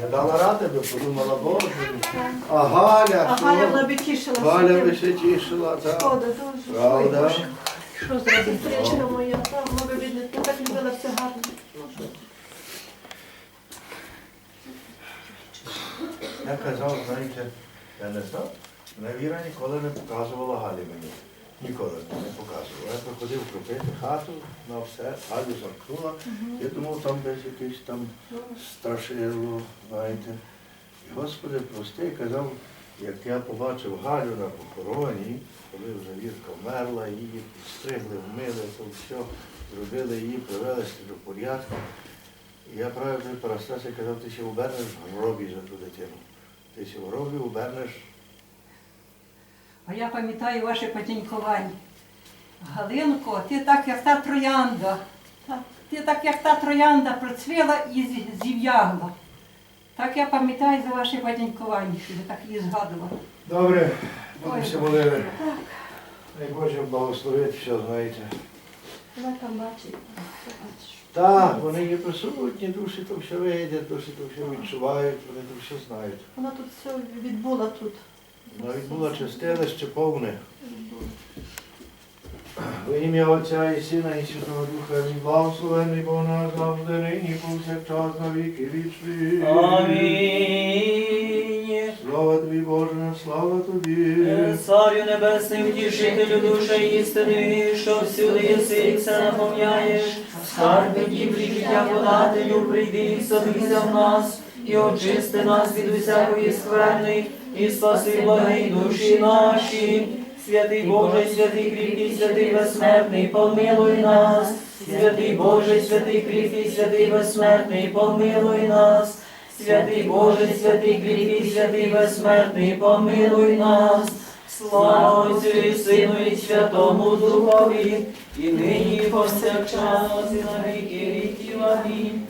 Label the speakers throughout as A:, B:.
A: Не дала ради, би подумала, Боже. А Галя,
B: А Галя
A: що?
B: вона би тішилася.
A: Галя би ще тішила, так.
B: Шкода, дуже.
A: Правда?
B: Що зробити? Сестричка моя, та, вона би бідна, я так любила все гарно.
A: Я казав, знаєте, я не знав, мене Віра ніколи не показувала Галі мені. Ніколи не показувала. Я приходив купити хату на все, Галю замкнула. Я думав, там десь якесь там страшило, знаєте. І Господи, прости, казав, як я побачив Галю на похороні, коли вже Вірка вмерла, її підстригли, вмили, то все, зробили її, привели до порядку. І я правильно Парастася казав, ти ще обернеш в гробі за ту дитину. Ти ще в гробі обернеш.
C: А я пам'ятаю ваше потінькування. Галинко, ти так, як та троянда. Ти так, як та троянда процвіла і зів'ягла. Так я пам'ятаю за ваше потінькування, що ви так її згадували.
A: Добре,
C: Ой,
A: все молили. Дай Боже благословити все, знаєте.
B: Вона там бачить.
A: Так, вони є присутні, душі то все видять, душі то все відчувають, вони то все знають.
B: Вона тут все відбула тут.
A: Навіть було чистилище повне. Во ім'я Отця і Сина і Святого Духа, і благословений Бог наш завжди, нині повсякчас на віки вічні.
D: Амінь.
A: Слава тобі, Боже, слава тобі.
D: Царю небесний, втішителю душі істини, що всюди єси і все наповняєш, скарби дівлі життя подателю, прийди і собися в нас, і очисти нас від усякої скверни, і спаси благі душі наші. Святий Боже, святий кріпкий, святий безсмертний, помилуй нас. Святий Боже, святий кріпкий, святий безсмертний, помилуй нас. Святий Боже, святий кріпкий, святий безсмертний, помилуй нас. Слава Отцю і Сину і Святому Духові, і нині і повсякчас, і на віки віків. Амінь.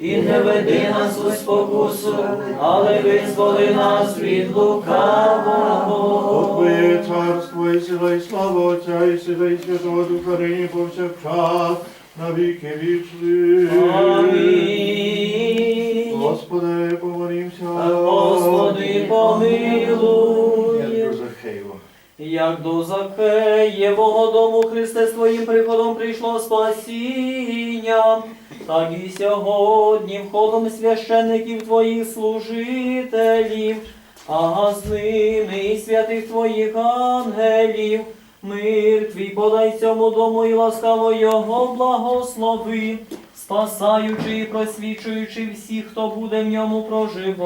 D: і не веди нас у спокусу, але визволи нас від лукавого.
A: От Твоє царство і сила, і слава Отця, і Сина, і Святого Духа, нині повсякчас, на віки вічні.
D: Амінь.
A: Господи, помолімся.
D: Господи, помилуй.
A: Я до Захеєва.
D: Як до Закеєвого дому Христе з Твоїм приходом прийшло спасіння, так і сьогодні входом священників Твоїх служителів, а з ними і святих Твоїх ангелів. Мир твій подай цьому дому і ласкаво його благослови, спасаючи і просвічуючи всіх, хто буде в ньому проживати.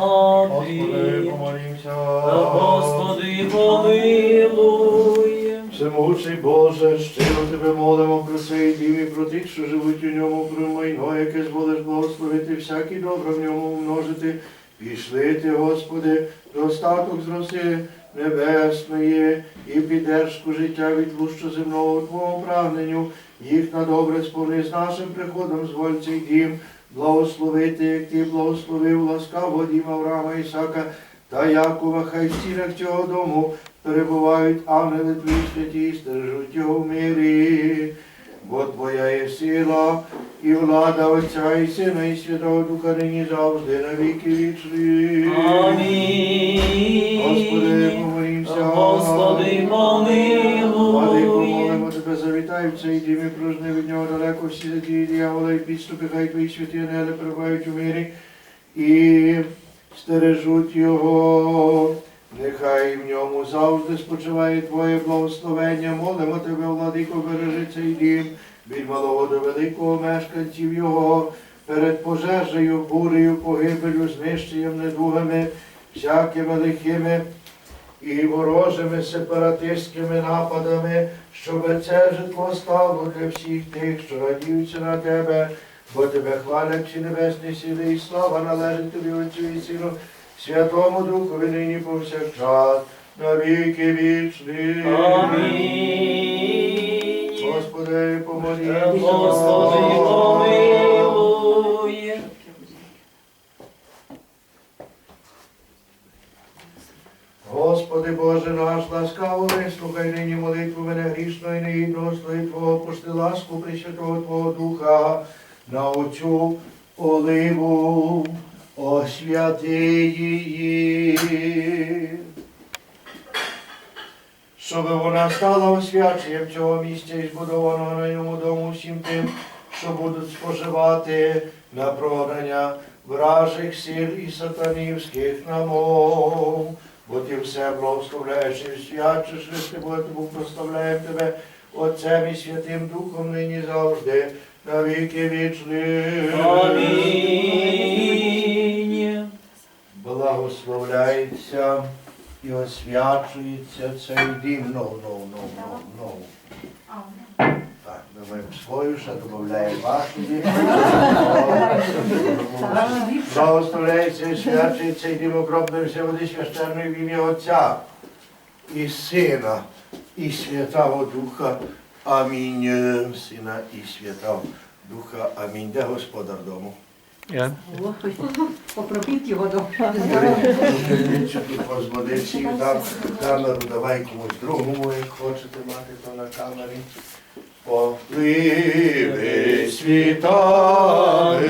A: Господи, помолімся.
D: Господи, помилуй.
A: Всемогутній Боже, щиро Тебе молимо про цей дім і про тих, що живуть у ньому, про майно, яке зволиш благословити, всяке добро в ньому умножити. Пішли ти, Господи, достаток з роси небесної і піддержку життя від лущу земного Твого прагненню, їх на добре сповни з нашим приходом зволь цей дім, благословити, як ти благословив ласкаво дім Авраама Ісака та Якова, хай в стінах цього дому перебувають ангели твої святі, стережуть його в мирі. Бо Твоя є сила і влада Отця і Сина, і Святого Духа нині завжди на віки вічні.
D: Амінь.
A: Господи, помолімся.
D: Господи, помилуй.
A: Тебе, завітай в цей дім і прожни від нього далеко всі задії дьявола і підступи, хай Твої святі ангели перебувають у мирі і стережуть його. Нехай в ньому завжди спочиває Твоє благословення. Молимо Тебе, владико, бережи цей дім від малого до великого мешканців його, перед пожежею, бурею, погибелю, знищенням, недугами, всякими лихими і ворожими сепаратистськими нападами, щоб це житло стало для всіх тих, що радіються на тебе, бо тебе хвалять всі небесні сили, і слава належить тобі Отцю і Сину, Святому Духові нині повсякчас, на віки вічні.
D: Амінь.
A: Господи, помолімся.
D: Господи, помилуй.
A: Господи Боже наш, ласкаво вислухай нині молитву мене грішної негідного слови Твого, пошти ласку Пресвятого Твого Духа на оцю оливу, освяти її. Щоб вона стала освяченням цього місця і збудованого на ньому дому всім тим, що будуть споживати на прогнання вражих сил і сатанівських намов. Бо ти все благословляєш і свячиш, Христи, бо тому прославляємо тебе Отцем і Святим Духом нині завжди, на віки вічні.
D: Амінь.
A: Благословляється і освячується цей дім. Ну, ну, ну, ну, ну. Так, ми маємо свою, ще додаємо вашу дім. Благословляється і свячується цей дім окропним все води священної в ім'я Отця і Сина, і Святого Духа. Амінь. Сина і Святого Духа. Амінь. Де Господар дому?
C: Покропіть його до
A: і дам камеру, давай комусь другому, як хочете мати то на камері. Попливи світами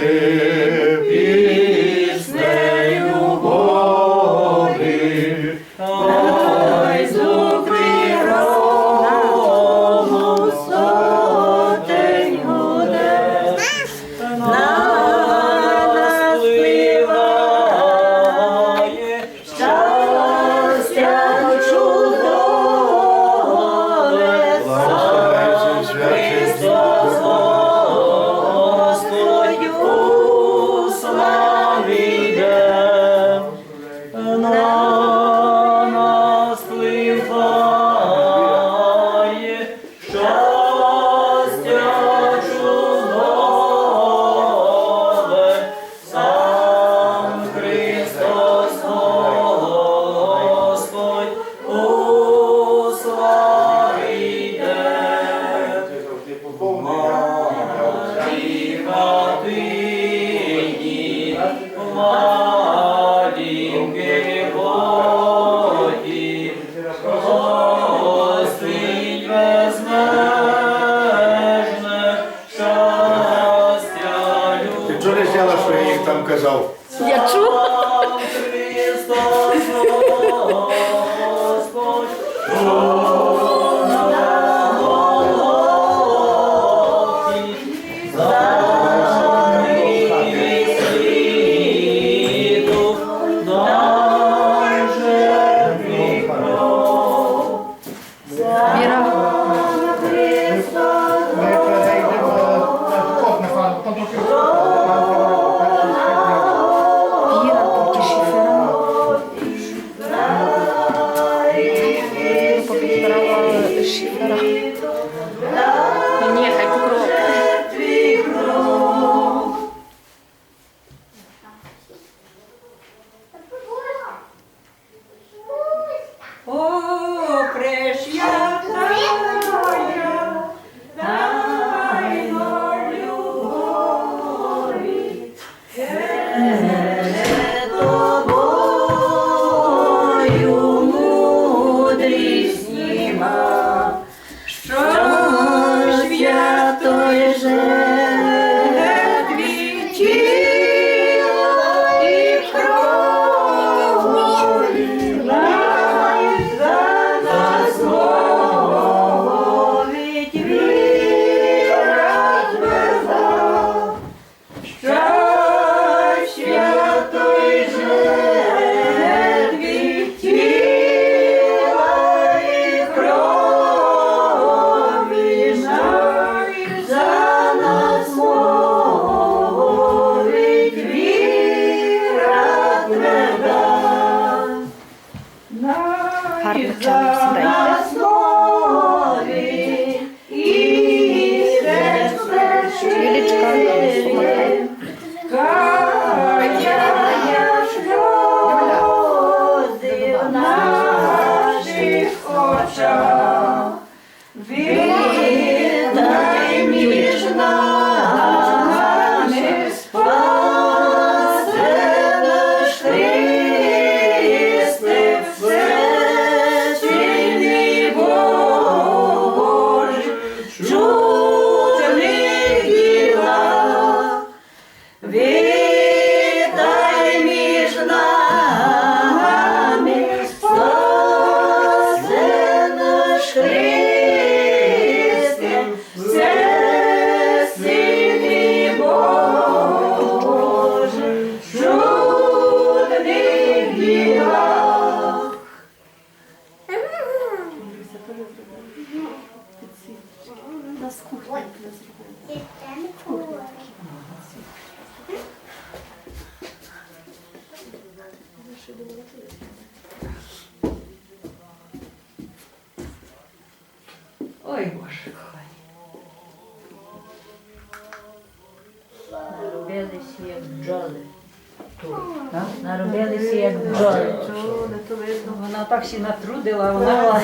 C: натрудила, вона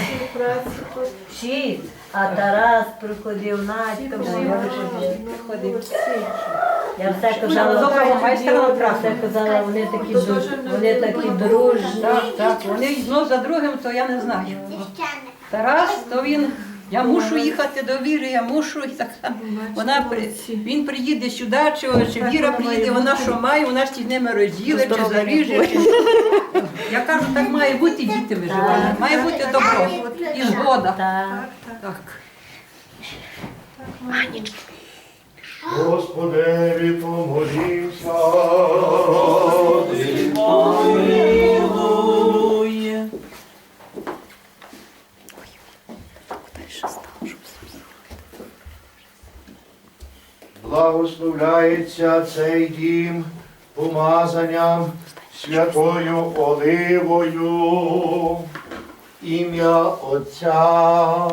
E: Всі. А Тарас приходив, Надька,
B: всі
C: приходив.
B: всі.
E: Я все казала, все казала, вони такі,
B: не
E: вони такі дружні.
C: Так, так, вони знов за другим, то я не знаю. Тарас, то він, я мушу їхати до Віри, я мушу і так. Вона він приїде сюди, чи, чи Віра приїде, вона що має, вона ж з ними розділить, чи заріже. Чи... Я кажу, так має бути, діти виживають. Має бути добро і згода.
E: Так.
C: Так.
A: Господеві помолімся.
D: Помилуй.
A: Благословляється цей дім помазанням святою Оливою. Ім'я Отця.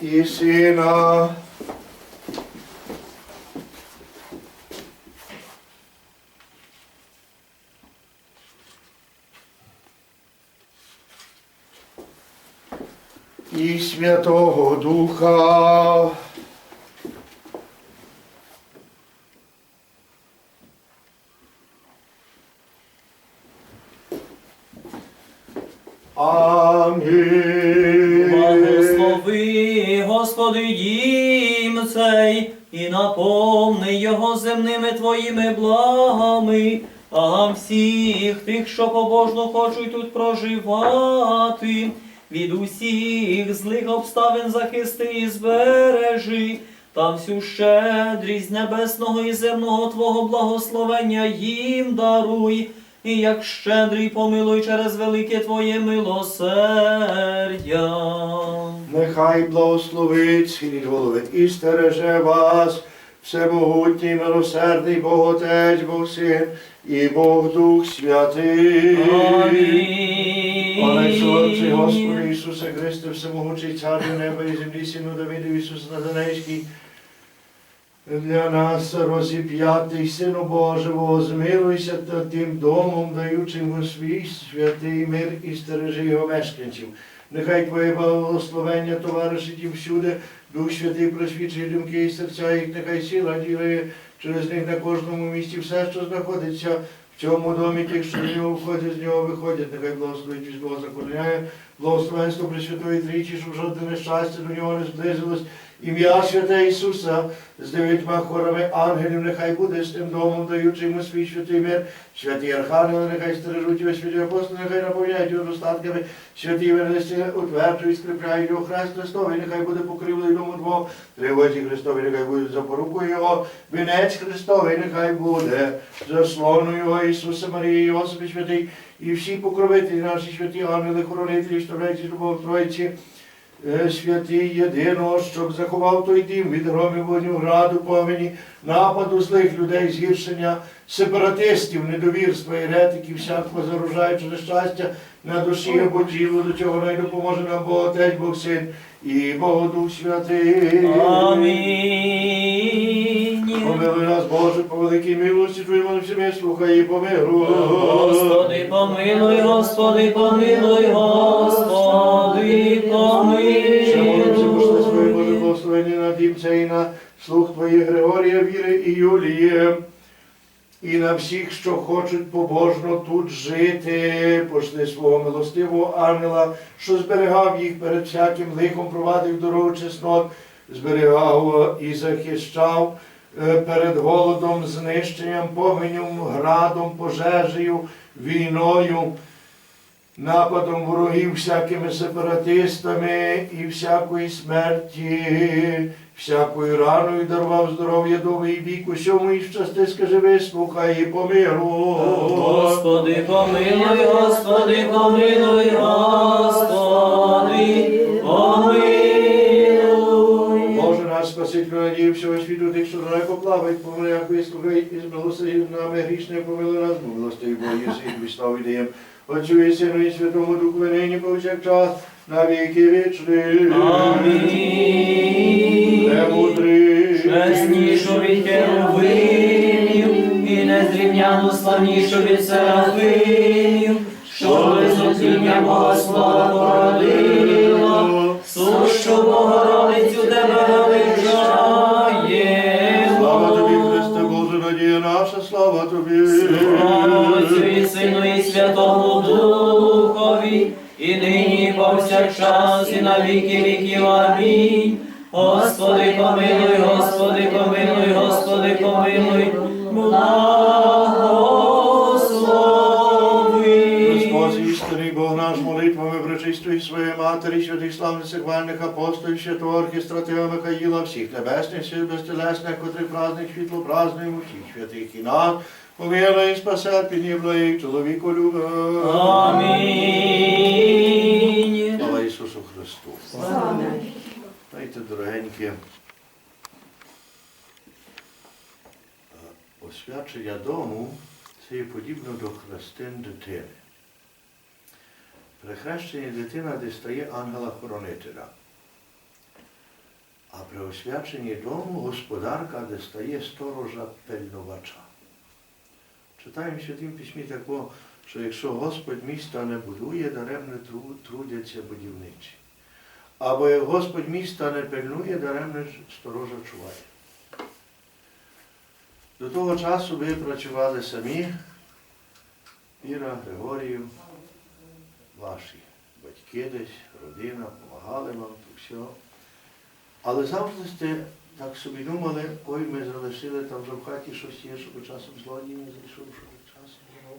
A: І сина. і Святого Духа. Амінь.
D: Благослови, Господи, дім цей, і наповни його земними Твоїми благами, а всіх тих, що побожно хочуть тут проживати, від усіх злих обставин захисти і збережи, та всю щедрість небесного і земного Твого благословення їм даруй. І як щедрий помилуй через велике Твоє милосердя.
A: Нехай благословить схиліть голови і стереже вас, всемогутній, милосердний Бог Отець, Бог Син і Бог Дух Святий.
D: Амінь.
A: Пане Отче, Господи Ісусе Христе, всемогучий Царю неба і землі, Сину Давиду Ісус Назарейський, для нас розіп'ятий, Сину Божого, змилуйся над тим домом, даючим у свій святий мир і стережи його мешканців. Нехай Твоє благословення товаришить їм всюди, Дух Святий просвічує думки і серця їх, нехай сила ділає через них на кожному місці все, що знаходиться в цьому домі, тих, що в нього входять, з нього виходять, нехай благословить Бога законяє, благословенство Пресвятої Трійчі, щоб жодне нещастя до нього не зблизилось. Ім'я Святе Ісуса з дев'ятьма хорами ангелів, нехай буде з тим домом, даючи йому свій святий мир. Святі архангели, нехай стережуть його, святі апостоли, нехай наповняють його достатками, святі вернесті утверджують, скріпляють його хрест Христовий, нехай буде покривлий дому двох, тривоті Христові, нехай буде запорукою його, вінець Христовий, нехай буде заслону його Ісуса Марії, Йосипі святий, і всі покровителі наші святі ангели, хоронителі, штовляйці любов Тройці, Святий єдиного, щоб заховав той дім від громів вогню, граду, помені, нападу злих людей, згіршення сепаратистів, недовірства, еретиків, всякого заружаючого нещастя на душі або тілу, до чого най допоможе нам Бог Отець, Бог Син і Бог Дух Святий.
D: Амінь.
A: Помилуй нас, Боже, по великій милості Твоєму всіми, слухай і помилуй.
D: Господи, помилуй, Господи, помилуй, Господи,
A: Ще молимося, пошли своє Боже
D: помилуй.
A: благословення на дімця і на слух Твоїх Григорія, Віри і Юлії. І на всіх, що хочуть побожно тут жити, пошли свого милостивого ангела, що зберігав їх перед всяким лихом, провадив дорогу чеснот, зберігав і захищав перед голодом, знищенням, погонем, градом, пожежею, війною нападом ворогів всякими сепаратистами і всякої смерті, всякою раною дарував здоров'я довгий вік, усьому і щасти, скажи, вислухай і помилуй.
D: Господи, помилуй, Господи, помилуй, Господи,
A: всього світу, тих, що далеко плавають, помили, як вислухай, і з нами грішне, помили нас, бо милости Божі, і тобі славу даєм. Отцю і Сину і Святому Духу, нині повсякчас, на віки вічні.
D: Амінь.
A: Премудрий.
D: Чеснішу від херовимів і незрівняно славнішу від серафимів, що висотління Бога слава породила, сущу Богородицю
A: тобі. Слава
D: і Сину і Святому Духові, і нині і повсякчас, і на віки віків. Амінь. Господи, помилуй, Господи, помилуй, Господи, помилуй,
A: своєї матері, святих славних сихвальних апостолів, святого архістратива Михаїла, всіх небесних сил безтелесних, котрі праздник світло празднуємо, всіх святих і нас, помилуй і спасе, піднібла їх чоловіку люба.
D: Амінь.
A: Слава Ісусу Христу. Знаєте, дорогенькі, е, освячення дому це є подібно до хрестин дитини. При хрещенні дитина дістає ангела-хоронителя. А при освяченні дому господарка дістає сторожа пильнувача. Читаємо в Святім Письмі такого, що якщо Господь міста не будує, даремно трудяться будівничі. Або як Господь міста не пильнує, даремно сторожа чуває. До того часу ви працювали самі, Іра, Григорію, ваші батьки десь, родина, допомагали вам, то все. Але завжди сте так собі думали, ой, ми залишили там вже в хаті щось є, щоб часом злодій не зайшов, щоб часом знов.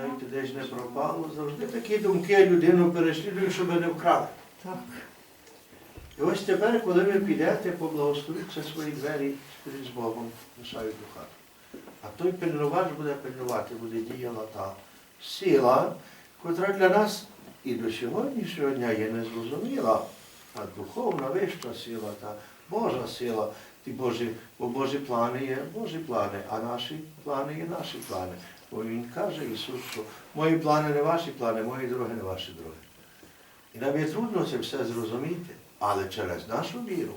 A: Навіть десь не пропало. Завжди такі думки людину переслідують, щоб не вкрали. Так. І ось тепер, коли ви підете, поблагословіться свої двері з Богом, лишають до хати. А той пильнувач буде пильнувати, буде діяла та сила, котра для нас і до сьогоднішнього дня є незрозуміла, а духовна вища сила та Божа сила. Ті Божі, бо Божі плани є Божі плани, а наші плани є наші плани. Бо Він каже Ісус, що мої плани не ваші плани, мої дороги не ваші дороги. І нам є трудно це все зрозуміти, але через нашу віру,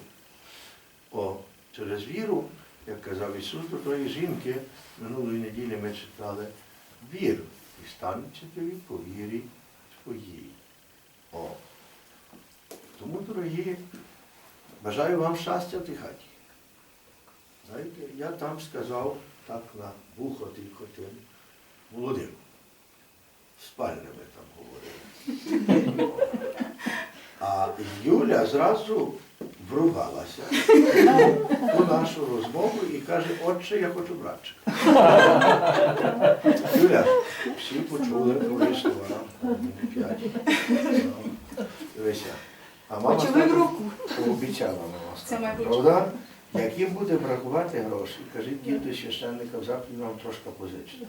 A: о, через віру, як казав Ісус до тої жінки, минулої неділі ми читали, вір і станеться тобі по вірі твоїй. О. Тому, дорогі, бажаю вам щастя в тій хаті. Знаєте, я там сказав так на вухо тільки тим молодим. Спальне ми там говорили. А Юля зразу вругалася у нашу розмову і каже, отче, я хочу братчика. Юля, всі почули твої слова, п'ять. Дивися. А мама обіцяла мама. Правда? Як їм буде бракувати грошей, кажіть діти священника, завтра вам трошки позичити.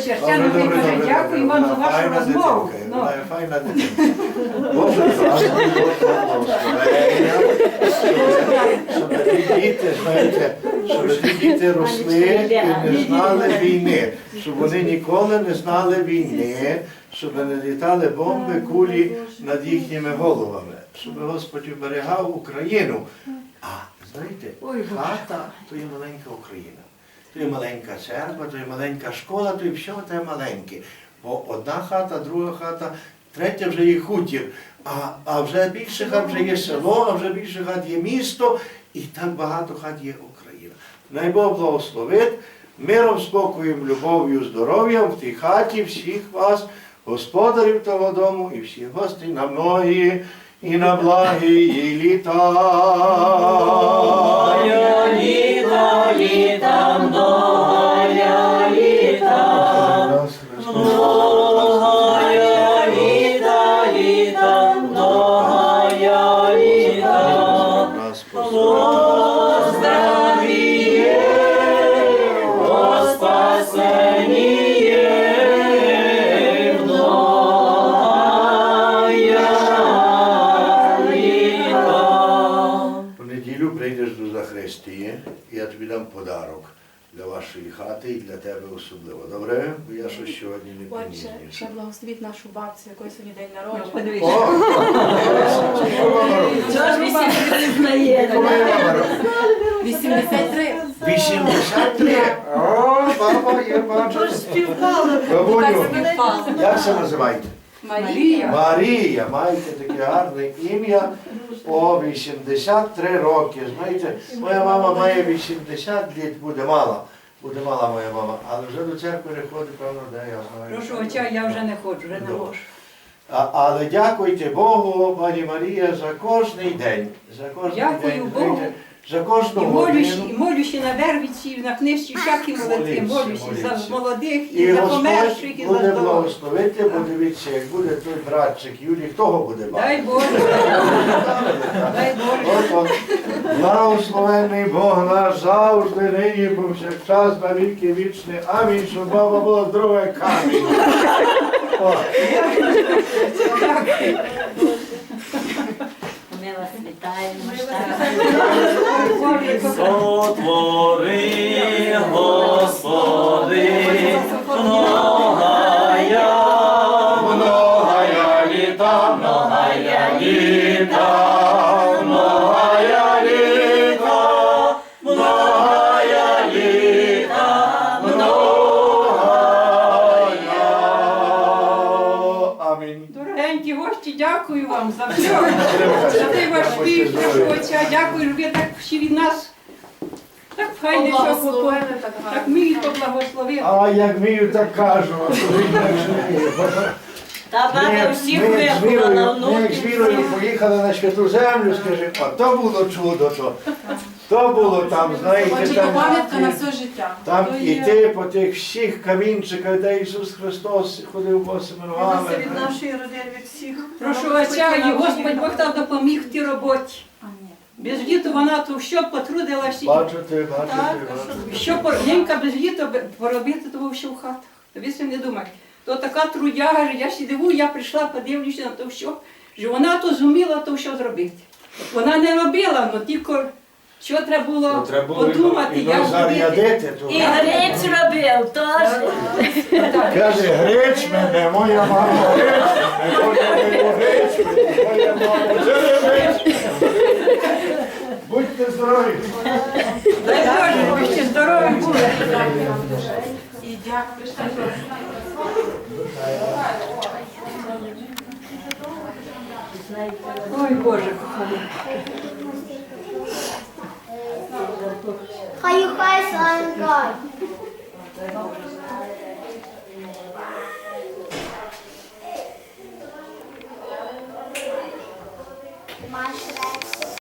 C: Священника і
A: Добре,
C: каже,
A: добре,
C: дякую вам за
A: Вона
C: вашу
A: файна
C: розмову.
A: дитинка,
C: Ну,
A: Вона файна дитинка. Боже, благослови, благословення, щоб ті діти, знаєте, щоб ті діти росли і не знали війни, щоб вони ніколи не знали війни, щоб не літали бомби, кулі над їхніми головами, щоб Господь оберігав Україну. А знаєте, хата то є маленька Україна. То є маленька церква, то є маленька школа, то є все те маленьке. Бо одна хата, друга хата, третя вже є хутір, а, а вже більше хат вже є село, а вже більше хат є місто, і так багато хат є Україна. Най Бог благословить, миром, спокоєм, любов'ю, здоров'ям в тій хаті всіх вас, господарів того дому і всіх гостей на многі і на благі літа.
D: Доля літа,
B: ще благословіть нашу бабцю, якої сьогодні день
C: Ну,
B: народження.
C: подивись.
A: О! Що мама робить?
E: Чого ж ви всі знаєте?
A: Коли
B: 83.
A: 83. О, баба, я бачу. Бабуню, як це називаєте?
B: Марія.
A: Марія, маєте таке гарне ім'я. О, 83 роки. Знаєте, моя мама має 80 літ, буде мала. Буде мала моя мама, але вже до церкви не ходить, певно, де я знаю.
C: Прошу отця, я вже не ходжу, вже не
A: Добре.
C: можу.
A: А, але дякуйте Богу, пані Марія, за кожний день. За кожний
C: Дякую
A: день,
C: Богу.
A: за кожну
C: І молюсь, і молюся на вервиці, на книжці, всякі молитви.
A: Моліться,
C: Молюся
A: моліться.
C: за молодих, і,
A: І
C: за
A: Господь
C: померших, і за
A: буде
C: здорових.
A: благословити, бо дивіться, як буде той братчик Юлій, хто його буде?
C: Боже, дай Боже.
A: Благословений Бог наш завжди, нині, повсякчас, на віки вічні. Амінь, щоб баба була здорова, камінь.
E: Ми вас вітаємо.
D: Сотвори, Господи, многая,
C: спів, прошу отця, дякую, що ви так всі від нас. Так файне, що
B: Благословили
C: попо-
B: так
C: ми
B: гарно.
C: поблагословили.
A: А як вмію, так кажу. а ви інакше не вмію.
E: Та баба всіх
A: ми як з ми як з. Вірою поїхали на святу землю, скажи, а то було чудо, то, то було там, знаєте, там,
B: пам'ятка на все життя.
A: там
B: То є-
A: іти по тих всіх камінчиках, де Ісус Христос ходив босими ногами.
B: від нашої родини, від всіх.
C: Прошу отця, і Господь Бог там допоміг в тій роботі. Без літу вона то що потрудилася,
A: Бачите, бачите, бачите.
C: що по- жінка без літа б- поробити, то що в хатах. То ви не думайте. То така трудяга, я ще диву, я прийшла, подивлюся на то що, що вона то зуміла то що зробити. Вона не робила, але тільки що треба було
A: То треба було
C: подумати,
A: і
C: як зробити.
A: зарядити.
E: І грець робив теж.
A: Каже, греч мене, моя мама греч мене, моя мама греч мене, моя мама греч. Будьте здорові.
C: Дай Боже, ще здорові були.
B: І дякую.
C: Ой, Боже, коханий.
F: Хай хай санкай. Речі.